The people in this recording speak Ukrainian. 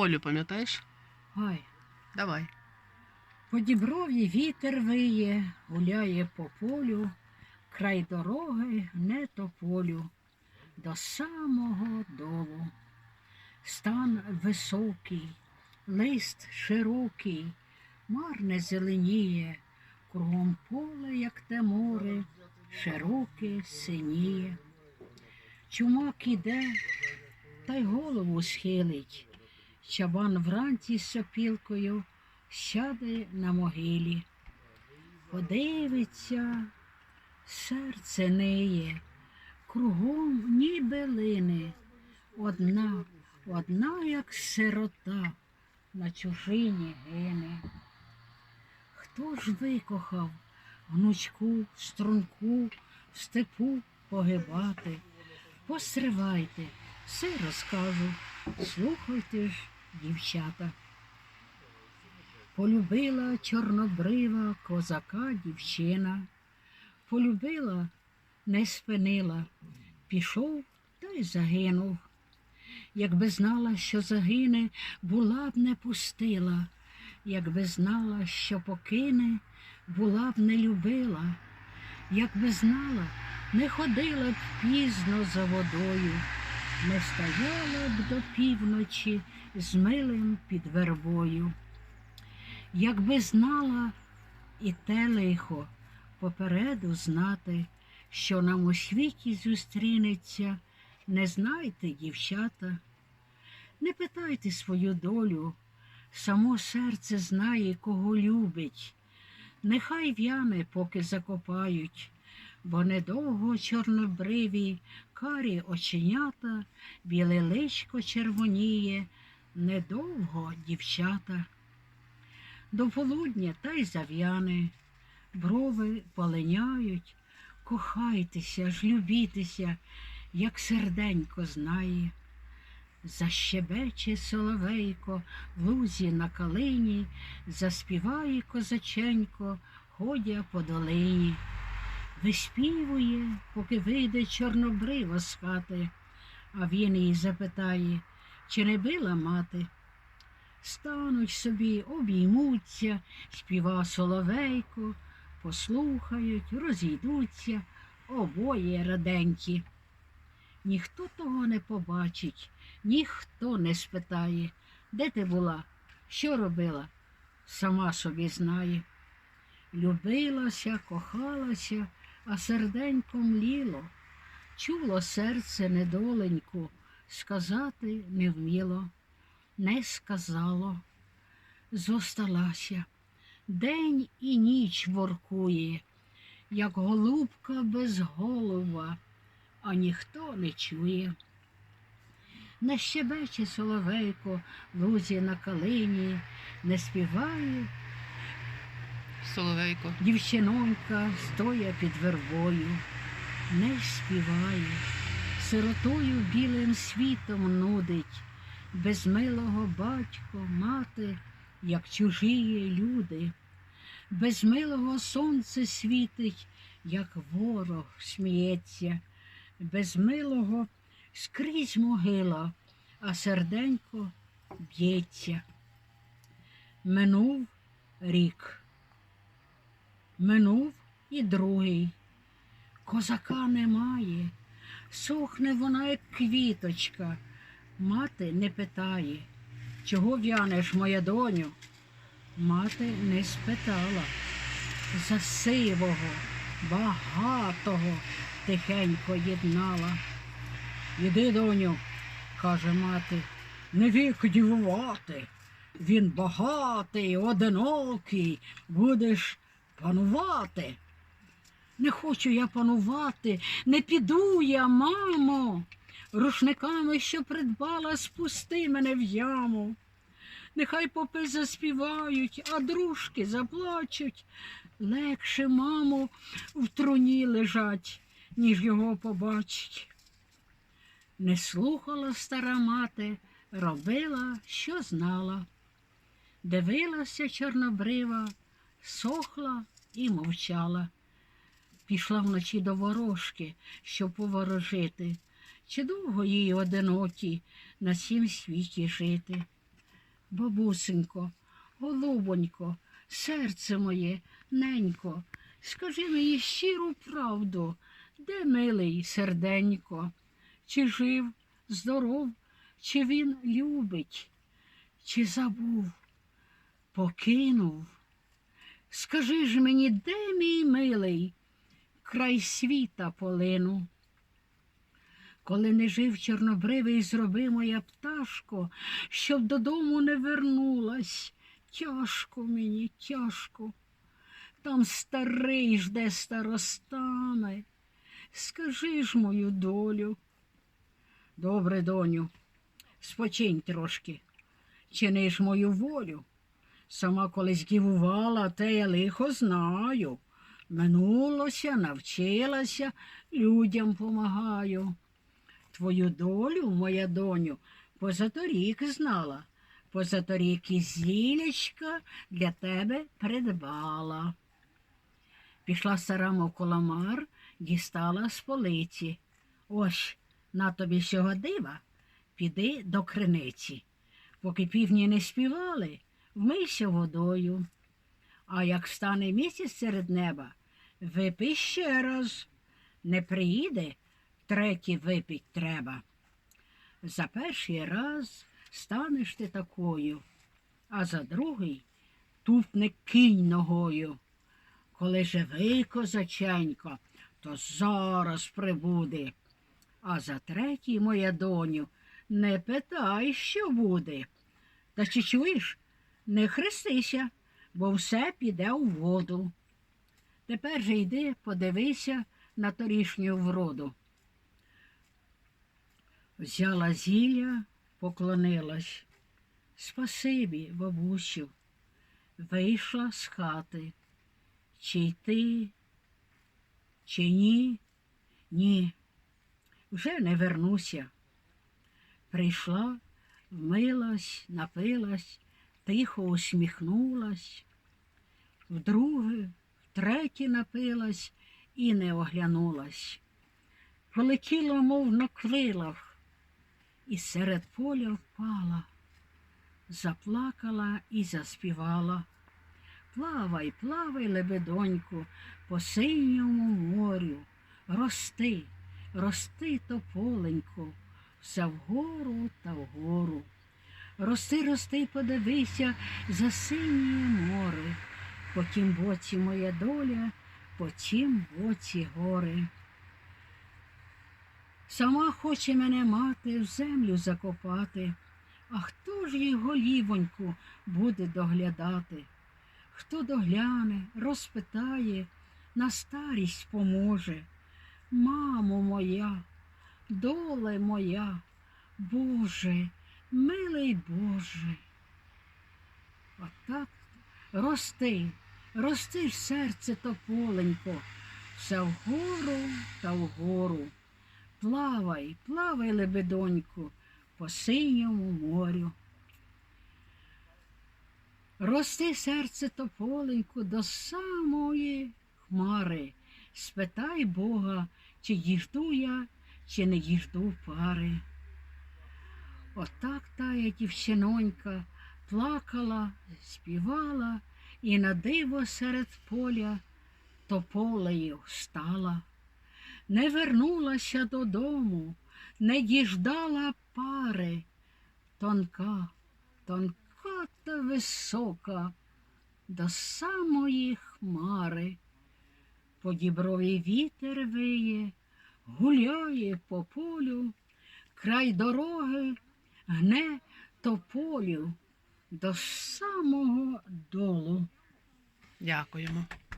Олю, пам'ятаєш? Ой, Давай. по діброві вітер виє, гуляє по полю, край дороги не тополю, до самого долу. Стан високий, лист широкий, марне зеленіє, кругом поле, як те море, широке синіє. Чумак іде, та й голову схилить. Чабан вранці з сопілкою сяде на могилі. Подивиться, серце неє, кругом ніби лине, одна, одна, як сирота, на чужині гине. Хто ж викохав гнучку, струнку, степу погибати? Постривайте, все розкажу, слухайте ж, дівчата. Полюбила чорнобрива козака дівчина, полюбила, не спинила, пішов та й загинув. Якби знала, що загине, була б не пустила, якби знала, що покине, була б не любила, якби знала, не ходила б пізно за водою, не стояла б до півночі з милим під вербою. Якби знала і те лихо попереду знати, що нам у світі зустрінеться, не знайте, дівчата, не питайте свою долю, само серце знає, кого любить. Нехай в'яне, поки закопають, бо недовго чорнобриві, карі оченята, біле личко червоніє, недовго дівчата. До полудня та й зав'яне, брови полиняють, кохайтеся ж, любітеся, як серденько знає. Защебече соловейко в лузі на калині, заспіває козаченько, ходя по долині. Виспівує, поки вийде чорнобрива з хати, а він її запитає, чи не била мати. Стануть собі, обіймуться, співа соловейко, послухають, розійдуться, обоє раденькі. Ніхто того не побачить, ніхто не спитає, де ти була, що робила, сама собі знає. Любилася, кохалася, а серденько мліло. Чуло серце недоленьку, сказати не вміло не сказало. Зосталася. День і ніч воркує, як голубка без голова, а ніхто не чує. Не щебече соловейко лузі на калині, не співає Соловейко. дівчинонька стоя під вербою, не співає, сиротою білим світом нудить, без милого батько, мати, як чужі люди, без милого сонце світить, як ворог сміється, без милого скрізь могила, а серденько б'ється. Минув рік. Минув і другий. Козака немає, сохне вона, як квіточка. Мати не питає, чого в'янеш, моя доню? Мати не спитала. За сивого, багатого тихенько єднала. Іди, доню, каже мати, не вік дівувати. Він багатий, одинокий, будеш панувати. Не хочу я панувати, не піду я, мамо. Рушниками, що придбала, спусти мене в яму. Нехай попи заспівають, а дружки заплачуть. Легше, мамо, в труні лежать, ніж його побачить. Не слухала стара мати, робила, що знала. Дивилася чорнобрива, сохла і мовчала. Пішла вночі до ворожки, щоб поворожити. Чи довго їй одинокі на сім світі жити? Бабусенько, голубонько, серце моє, ненько, скажи мені щиру правду, де милий серденько, чи жив, здоров, чи він любить, чи забув, покинув. Скажи ж мені, де мій милий, край світа полину? Коли не жив чорнобривий, зроби моя пташко, щоб додому не вернулась. Тяжко мені, тяжко. Там старий жде старостами. Скажи ж мою долю. Добре, доню, спочинь трошки, чини ж мою волю. Сама колись дівувала, те я лихо знаю. Минулося, навчилася, людям помагаю. Твою долю, моя доню, позаторік знала, позаторік і зілячка для тебе придбала. Пішла стара мов коламар, дістала з полиці. Ось на тобі сього дива, піди до криниці. Поки півні не співали, вмийся водою. А як встане місяць серед неба, випий ще раз. Не приїде, третій випить треба. За перший раз станеш ти такою, а за другий тупне кинь ногою. Коли живий козаченько, то зараз прибуде. А за третій, моя доню, не питай, що буде. Та чи чуєш, не хрестися, бо все піде у воду. Тепер же йди, подивися на торішню вроду. Взяла зілля, поклонилась. Спасибі, бабусю, вийшла з хати. Чи йти, чи ні? Ні, вже не вернуся. Прийшла, вмилась, напилась, тихо усміхнулась, вдруге, втретє напилась і не оглянулась. Полетіла, мов на крилах, і серед поля впала, заплакала і заспівала. Плавай, плавай, лебедоньку, по синьому морю, рости, рости тополеньку, все вгору та вгору. Рости, рости, подивися за синє море, по тім боці моя доля, по тім боці гори. Сама хоче мене мати в землю закопати, а хто ж їй голівоньку буде доглядати? Хто догляне, розпитає, на старість поможе. Мамо моя, доле моя, Боже, милий Боже. Отак рости, рости ж серце тополенько, все вгору та вгору. Плавай, плавай, лебедоньку, по синьому морю. Рости серце тополеньку до самої хмари. Спитай Бога, чи діжду я, чи не діжду пари. Отак тая дівчинонька плакала, співала і на диво серед поля тополею стала. Не вернулася додому, не діждала пари. Тонка, тонка та висока до самої хмари. По діброві вітер виє, гуляє по полю, край дороги гне тополю до самого долу. Дякуємо.